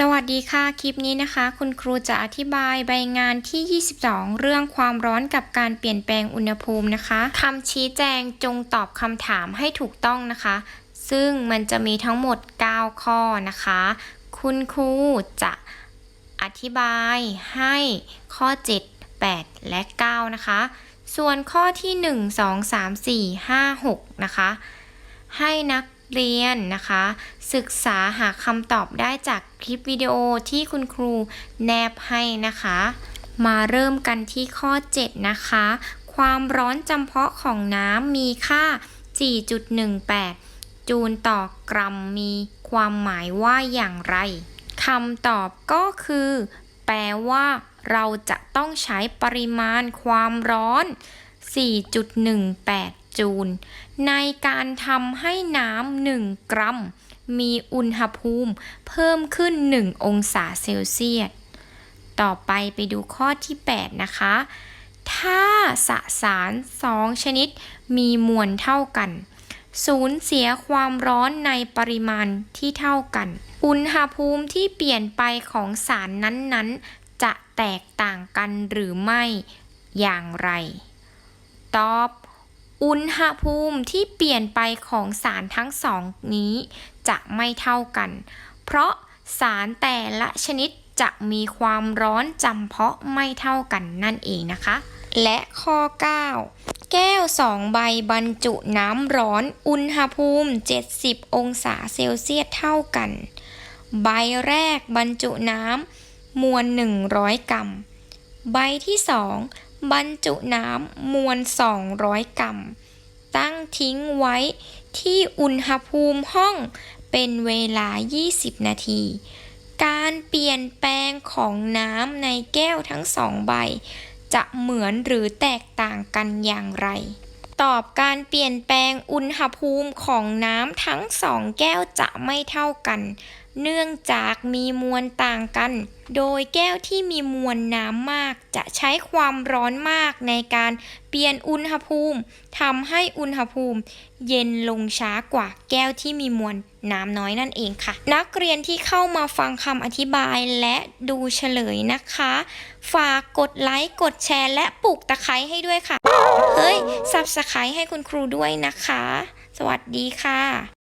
สวัสดีค่ะ คลิปนี้นะคะ คุณครูจะอธิบายใบงานที่ 22 เรื่องความร้อนกับการเปลี่ยนแปลงอุณหภูมินะคะคำชี้แจงจงตอบคำถามให้ถูกต้องนะคะ ซึ่งมันจะมีทั้งหมด 9 ข้อนะคะ คุณครูจะอธิบายให้ข้อ 7 8 และ 9 นะคะ ส่วนข้อที่ 1 2 3 4 5 6 นะคะ ให้นัก เรียนนะคะ ศึกษาหาคำตอบได้จากคลิปวิดีโอที่คุณครูแนบให้นะคะ มาเริ่มกันที่ข้อ 7 นะคะ ความร้อนจำเพาะของน้ำมีค่า 4.18 จูลต่อกรัมมีความหมายว่าอย่างไรคำตอบก็คือ แปลว่า เราจะต้องใช้ปริมาณความร้อน 4.18 จูลในการทำให้น้ำหนึ่งกรัม มีอุณหภูมิเพิ่มขึ้น 1 องศาเซลเซียส ต่อไปไปดูข้อที่ 8 นะคะ ถ้าสสาร2ชนิดมีมวลเท่ากัน สูญเสียความร้อนในปริมาณที่เท่ากัน อุณหภูมิที่เปลี่ยนไปของสารนั้นๆ จะแตกต่างกันหรือไม่อย่างไร ตอบ อุณหภูมิที่เปลี่ยนไปของสารทั้งสองนี้ จะไม่เท่ากัน เพราะสารแต่ละชนิดจะมีความร้อนจำเพาะไม่เท่ากันนั่นเองนะคะ และข้อ 9 แก้ว2ใบบรรจุน้ำร้อนอุณหภูมิ 70 องศาเซลเซียสเท่ากัน ใบแรกบรรจุน้ำมวล 100 กรัม ใบที่ 2 บรรจุน้ำมวล 200 กรัม ตั้งทิ้งไว้ที่อุณหภูมิห้องเป็นเวลา 20 นาที การเปลี่ยนแปลงของน้ำในแก้วทั้งสองใบ จะเหมือนหรือแตกต่างกันอย่างไร ตอบการเปลี่ยนแปลงอุณหภูมิของน้ำทั้งสองแก้วจะไม่เท่ากัน เนื่องจากมีมวลต่างกัน โดยแก้วที่มีมวลน้ำมาก จะใช้ความร้อนมากในการเปลี่ยนอุณหภูมิทำให้อุณหภูมิ เย็นลงช้ากว่าแก้วที่มีมวลน้ำน้อยนั่นเองค่ะ นักเรียนที่เข้ามาฟังคำอธิบายและดูเฉลยนะคะ ฝากกดไลค์กดแชร์และปลูกตะไคร้ให้ด้วยค่ะ เฮ้ยสับสไครให้คุณครูด้วยนะคะ สวัสดีค่ะ